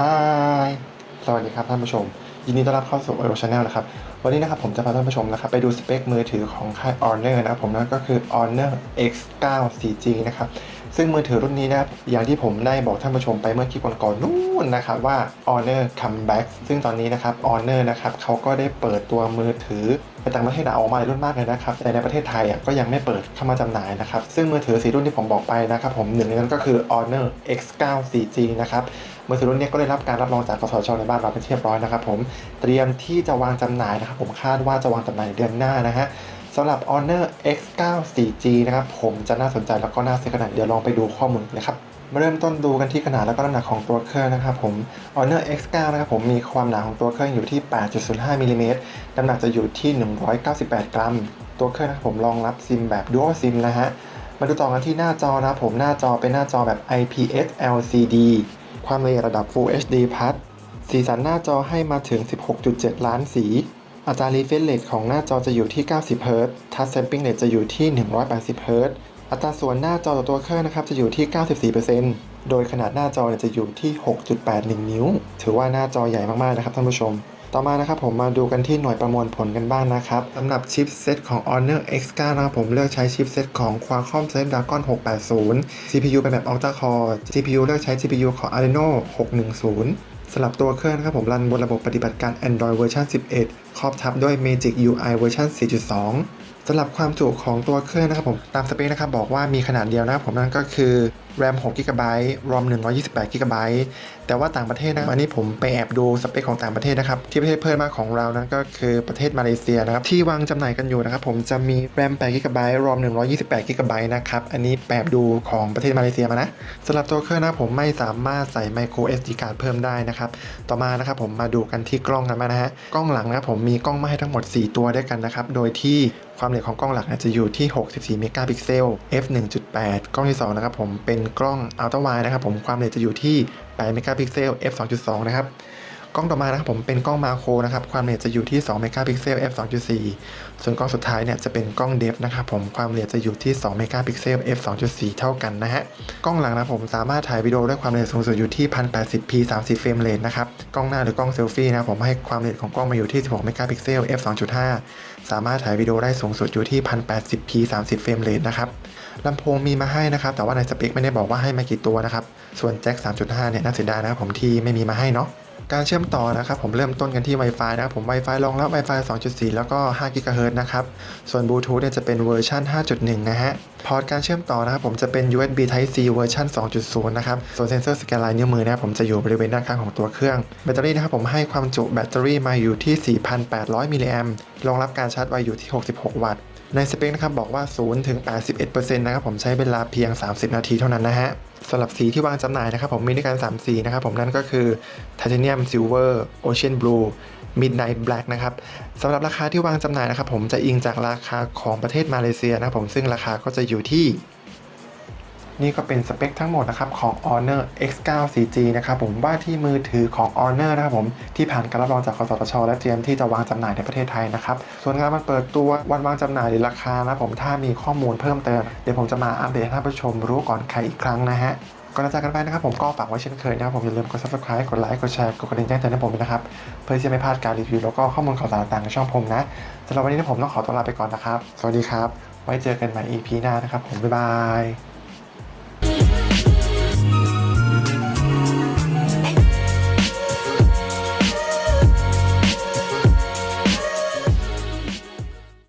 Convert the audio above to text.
ฮายสวัสดีครับท่านผู้ชม ยินดีต้อนรับเข้าสู่ o อ o Channel นะครับ วันนี้นะครับผมจะพาท่านผู้ชมนะครับไปดูสเปคมือถือของค่าย Honor นะครับผมนั่นก็คือ Honor X9 4G นะครับ ซึ่งมือถือรุ่นนี้นะครับอย่างที่ผมได้บอกท่านผู้ชมไปเมื่อคลิปก่อนๆนู่นนะครับว่า Honor Comeback ซึ่งตอนนี้นะครับ Honor นะครับเขาก็ได้เปิดตัวมือถือไปต่างประเทศออกมาหลายรุ่นมากเลยนะครับ แต่ในประเทศไทยอะก็ยังไม่เปิดเข้ามาจำหน่ายนะครับ ซึ่งมือถือสีรุ่นที่ผมบอกไปนะครับผมหนึ่งในนั้นก็คือ Honor X9 4G นะครับ มือถือรุ่นนี้ก็ได้รับการรับรองจากกสชในบ้านเราเป็นที่เรียบร้อยนะครับผมเตรียมที่จะวางจำหน่ายนะครับผมคาดว่าจะวางจำหน่ายในเดือนหน้านะฮะสำหรับ Honor X9 4G นะครับผมจะน่าสนใจแล้วก็น่าซื้อขนาดเดี๋ยวลองไปดูข้อมูลเลยครับมาเริ่มต้นดูกันที่ขนาดแล้วก็น้ำหนักของตัวเครื่องนะครับผม Honor X9 นะครับผมมีความหนาของตัวเครื่องอยู่ที่ 8.05มิลลิเมตรน้ำหนักจะอยู่ที่ 198 กรัม ตัวเครื่องนะครับผมรองรับซิมแบบ Dual SIM นะฮะ มาดูต่อกันที่หน้าจอนะครับผมหน้าจอเป็นหน้าจอแบบ IPS LCD ความละเอียดระดับ Full HD Plus สีสันหน้าจอให้มาถึง 16.7 ล้านสี อัตรา refresh rate ของหน้าจอจะอยู่ที่ 90 Hz Touch sampling rate จะอยู่ที่ 180 Hz อัตราส่วนหน้าจอต่อตัวเครื่องนะครับจะอยู่ที่ 94%โดยขนาดหน้าจอจะอยู่ที่ 6.81 นิ้ว ถือว่าหน้าจอใหญ่มากๆนะครับท่านผู้ชม ต่อมานะครับผมมาดูกันที่หน่วยประมวลผลกันบ้างนะครับสำหรับชิปเซตของ Honor X9 นะครับผมเลือกใช้ชิปเซตของ Qualcomm Snapdragon 680 CPU เป็นแบบ Octa Core GPU เลือกใช้ GPU ของ Adreno 610สำหรับตัวเครื่องนะครับผมรันบนระบบปฏิบัติการ Android เวอร์ชัน11 ครอบทับด้วย Magic UI เวอร์ชัน4.2 สำหรับความจุของตัวเครื่องนะครับผมตามสเปคนะครับบอกว่ามีขนาดเดียวนะครับผมนั่นก็คือ RAM 6 GB ROM 128 GB แต่ว่าต่างประเทศนะอันนี้ผมไปแอบดูสเปคของต่างประเทศนะครับที่ประเทศเพื่อนบ้าของเรานั้นก็คือประเทศมาเลเซียนะครับที่วางจำหน่ายกันอยู่นะครับผมจะมี RAM 8 GB ROM 128 GB นะครับอันนี้แอบดูของประเทศมาเลเซียมานะสำหรับตัวเครื่องนะครับผมไม่สามารถใส่ micro SD card เพิ่มได้นะครับต่อมานะครับผมมาดูกันที่กล้องกันมานะฮะกล้องหลังนะครับผมมีกล้องมาให้ทั้งหมด 4 ตัวด้วยกันนะครับโดยที่ ความละเอียดของกล้องหลักจะอยู่ที่ 64 เมกะพิกเซล f 1.8 กล้องที่ 2 นะครับผมเป็นกล้องอัลตร้าไวนะครับผมความละเอียดจะอยู่ที่ 8 เมกะพิกเซล f 2.2 นะครับ กล้องต่อมานะครับผมเป็นกล้องมาโครนะครับ ความละเอียดจะอยู่ที่2เมกะพิกเซล f 2.4 ส่วนกล้องสุดท้ายเนี่ยจะเป็นกล้องเดฟนะครับผมความละเอียดจะอยู่ที่2เมกะพิกเซล f 2.4 เท่ากันนะฮะกล้องหลังนะผมสามารถถ่ายวิดีโอด้วยความละเอียดสูงสุดอยู่ที่ 1080p 30เฟรมเรทนะครับกล้องหน้าหรือกล้องเซลฟี่นะผมให้ความละเอียดของกล้องมาอยู่ที่ 16เมกะพิกเซล f 2.5 สามารถถ่ายวิดีโอได้สูงสุดอยู่ที่ 1080p 30เฟรมเรทนะครับลำโพงมีมาให้นะครับ แต่ว่าในสเปคไม่ได้บอกว่าให้มากี่ตัวนะครับ ส่วนแจ็ค3.5 เนี่ยน่าเสียดายนะครับผมที่ไม่มีมาให้เนาะ การเชื่อมต่อนะครับผมเริ่มต้นกันที่ Wi-Fi นะครับผม Wi-Fi รองรับ Wi-Fi 2.4 แล้วก็5 GHz นะครับ ส่วน Bluetooth เนี่ยจะเป็นเวอร์ชัน5.1 นะฮะ พอร์ตการเชื่อมต่อนะครับผมจะเป็น USB Type C เวอร์ชัน2.0 นะครับ ส่วนเซนเซอร์สแกนลายนิ้วมือนะครับผมจะอยู่บริเวณด้านข้างของตัวเครื่อง แบตเตอรี่นะครับผมให้ความจุแบตเตอรี่มาอยู่ที่ 4,800 มิลลิแอมป์รองรับการชาร์จไวอยู่ที่ 66 วัตต์ ในสเปคนะครับบอกว่า0ถึง81%นะครับผมใช้เวลาเพียง 30 นาทีเท่านั้นนะฮะ สำหรับสีที่วางจำหน่ายนะครับผมมีด้วยกัน 3 สีนะครับผมนั่นก็คือ Titanium Silver Ocean Blue Midnight Black นะครับสำหรับราคาที่วางจำหน่ายนะครับผมจะอิงจากราคาของประเทศมาเลเซียนะครับผมซึ่งราคาก็จะอยู่ที่ นี่ก็เป็นสเปคทั้งหมดนะครับของ Honor X9 4G นะครับผมว่าที่มือถือของ Honor นะครับผมที่ผ่านการรับรองจากกสทช และเตรียมที่จะวางจำหน่ายในประเทศไทยนะครับส่วนงานมันเปิดตัววันวางจำหน่ายหรือราคานะผมถ้ามีข้อมูลเพิ่มเติม เดี๋ยวผมจะมาอัปเดตให้ท่านผู้ชมรู้ก่อนใครอีกครั้งนะฮะก่อนจะจากกันไปนะครับผมก็ฝากไว้เช่นเคยนะครับผมอย่าลืมกด subscribe กดไลค์กดแชร์กดกระดิ่งแจ้งเตือนให้ผมนะครับเพื่อที่จะไม่พลาดการรีวิวแล้วก็ข้อมูลข่าวสารต่างในช่องผมนะสำหรับวันนี้ผมต้องขอตัวลาไปก่อนนะครับ สวัสดีครับ ไว้เจอกันใหม่ EP หน้านะครับผมบ๊ายบาย